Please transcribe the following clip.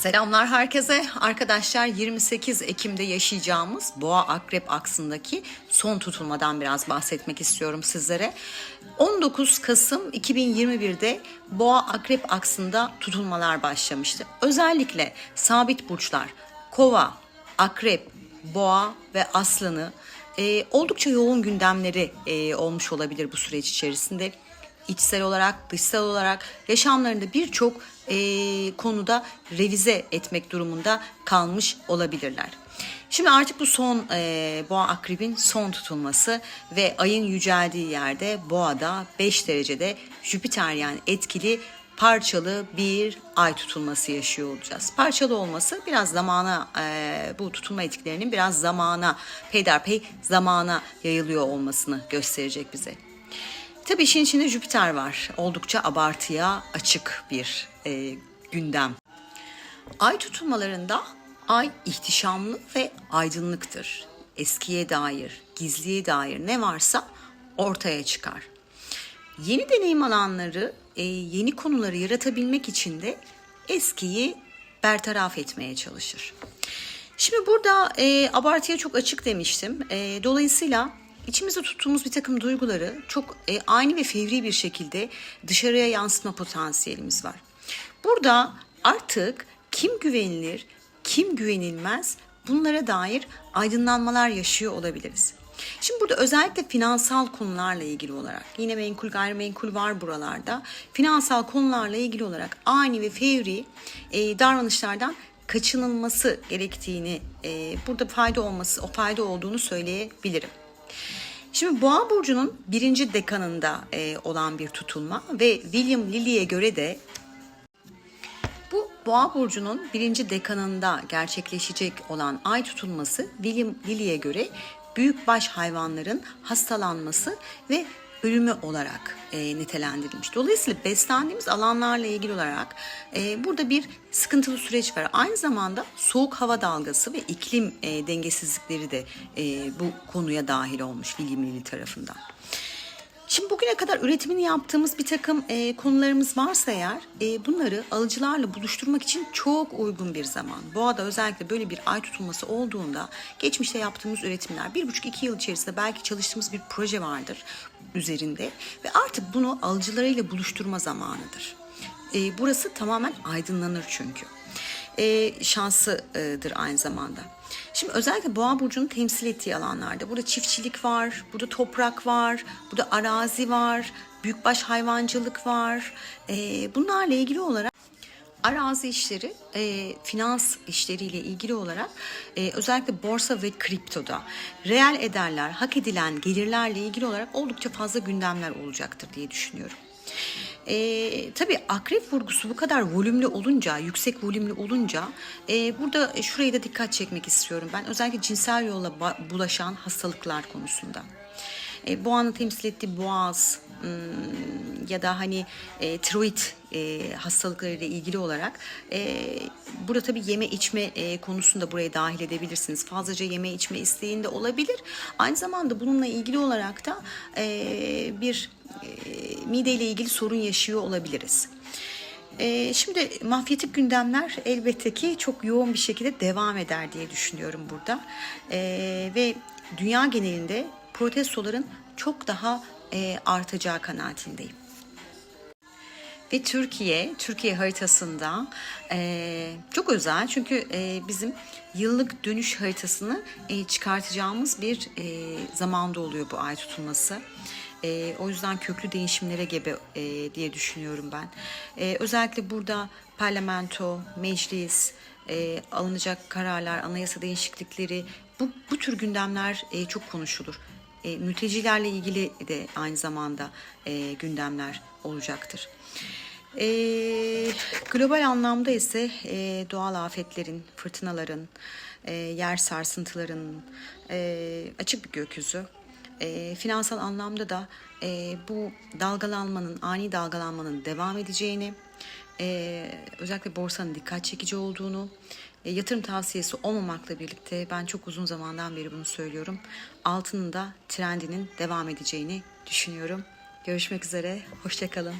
Selamlar herkese. Arkadaşlar 28 Ekim'de yaşayacağımız Boğa Akrep aksındaki son tutulmadan biraz bahsetmek istiyorum sizlere. 19 Kasım 2021'de Boğa Akrep aksında tutulmalar başlamıştı. Özellikle sabit burçlar Kova, Akrep, Boğa ve Aslanı e, oldukça yoğun gündemleri e, olmuş olabilir bu süreç içerisinde içsel olarak, dışsal olarak yaşamlarında birçok e, konuda revize etmek durumunda kalmış olabilirler. Şimdi artık bu son e, boğa akrebin son tutulması ve ayın yüceldiği yerde boğada 5 derecede Jüpiter yani etkili parçalı bir ay tutulması yaşıyor olacağız. Parçalı olması biraz zamana e, bu tutulma etkilerinin biraz zamana peyderpey zamana yayılıyor olmasını gösterecek bize. Tabii işin içinde Jüpiter var. Oldukça abartıya açık bir e, gündem. Ay tutulmalarında ay ihtişamlı ve aydınlıktır. Eskiye dair, gizliye dair ne varsa ortaya çıkar. Yeni deneyim alanları, e, yeni konuları yaratabilmek için de eskiyi bertaraf etmeye çalışır. Şimdi burada e, abartıya çok açık demiştim. E, dolayısıyla içimizde tuttuğumuz bir takım duyguları çok e, ani ve fevri bir şekilde dışarıya yansıtma potansiyelimiz var. Burada artık kim güvenilir, kim güvenilmez bunlara dair aydınlanmalar yaşıyor olabiliriz. Şimdi burada özellikle finansal konularla ilgili olarak yine menkul gayrimenkul var buralarda. Finansal konularla ilgili olarak ani ve fevri e, davranışlardan kaçınılması gerektiğini e, burada fayda olması o fayda olduğunu söyleyebilirim. Şimdi Boğa burcunun birinci dekanında e, olan bir tutulma ve William Lilly'e göre de bu Boğa burcunun birinci dekanında gerçekleşecek olan ay tutulması William Lilly'e göre büyükbaş hayvanların hastalanması ve ölümü olarak e, nitelendirilmiş. Dolayısıyla beslendiğimiz alanlarla ilgili olarak e, burada bir sıkıntılı süreç var. Aynı zamanda soğuk hava dalgası ve iklim e, dengesizlikleri de e, bu konuya dahil olmuş Lilly tarafından. Şimdi bugüne kadar üretimini yaptığımız bir takım e, konularımız varsa eğer e, bunları alıcılarla buluşturmak için çok uygun bir zaman. Boğa'da özellikle böyle bir ay tutulması olduğunda geçmişte yaptığımız üretimler bir buçuk iki yıl içerisinde belki çalıştığımız bir proje vardır üzerinde ve artık bunu alıcılarıyla buluşturma zamanıdır. E, burası tamamen aydınlanır çünkü. E, şansıdır aynı zamanda. Şimdi özellikle boğa burcunun temsil ettiği alanlarda burada çiftçilik var, burada toprak var, burada arazi var, büyükbaş hayvancılık var. E, bunlarla ilgili olarak arazi işleri, e, finans işleriyle ilgili olarak e, özellikle borsa ve kriptoda reel ederler, hak edilen gelirlerle ilgili olarak oldukça fazla gündemler olacaktır diye düşünüyorum. E, tabii akrep vurgusu bu kadar volümlü olunca, yüksek volümlü olunca e, burada şurayı da dikkat çekmek istiyorum ben. Özellikle cinsel yolla bulaşan hastalıklar konusunda. E, boğanın temsil ettiği boğaz ya da hani e, tiroid e, hastalıklarıyla ilgili olarak e, burada tabii yeme içme e, konusunda buraya dahil edebilirsiniz. Fazlaca yeme içme isteğinde olabilir. Aynı zamanda bununla ilgili olarak da e, bir e, mideyle ilgili sorun yaşıyor olabiliriz. E, şimdi mafyatik gündemler elbette ki çok yoğun bir şekilde devam eder diye düşünüyorum burada. E, ve dünya genelinde protestoların çok daha e, artacağı kanaatindeyim. Ve Türkiye, Türkiye haritasında e, çok özel çünkü e, bizim yıllık dönüş haritasını e, çıkartacağımız bir e, zamanda oluyor bu ay tutulması. E, o yüzden köklü değişimlere gebe e, diye düşünüyorum ben. E, özellikle burada parlamento, meclis, e, alınacak kararlar, anayasa değişiklikleri bu, bu tür gündemler e, çok konuşulur. E, mültecilerle ilgili de aynı zamanda e, gündemler olacaktır. E, global anlamda ise e, doğal afetlerin, fırtınaların, e, yer sarsıntılarının e, açık bir gökyüzü. E, finansal anlamda da e, bu dalgalanmanın, ani dalgalanmanın devam edeceğini, e, özellikle borsanın dikkat çekici olduğunu, e, yatırım tavsiyesi olmamakla birlikte ben çok uzun zamandan beri bunu söylüyorum. Altının da trendinin devam edeceğini düşünüyorum. Görüşmek üzere, hoşçakalın.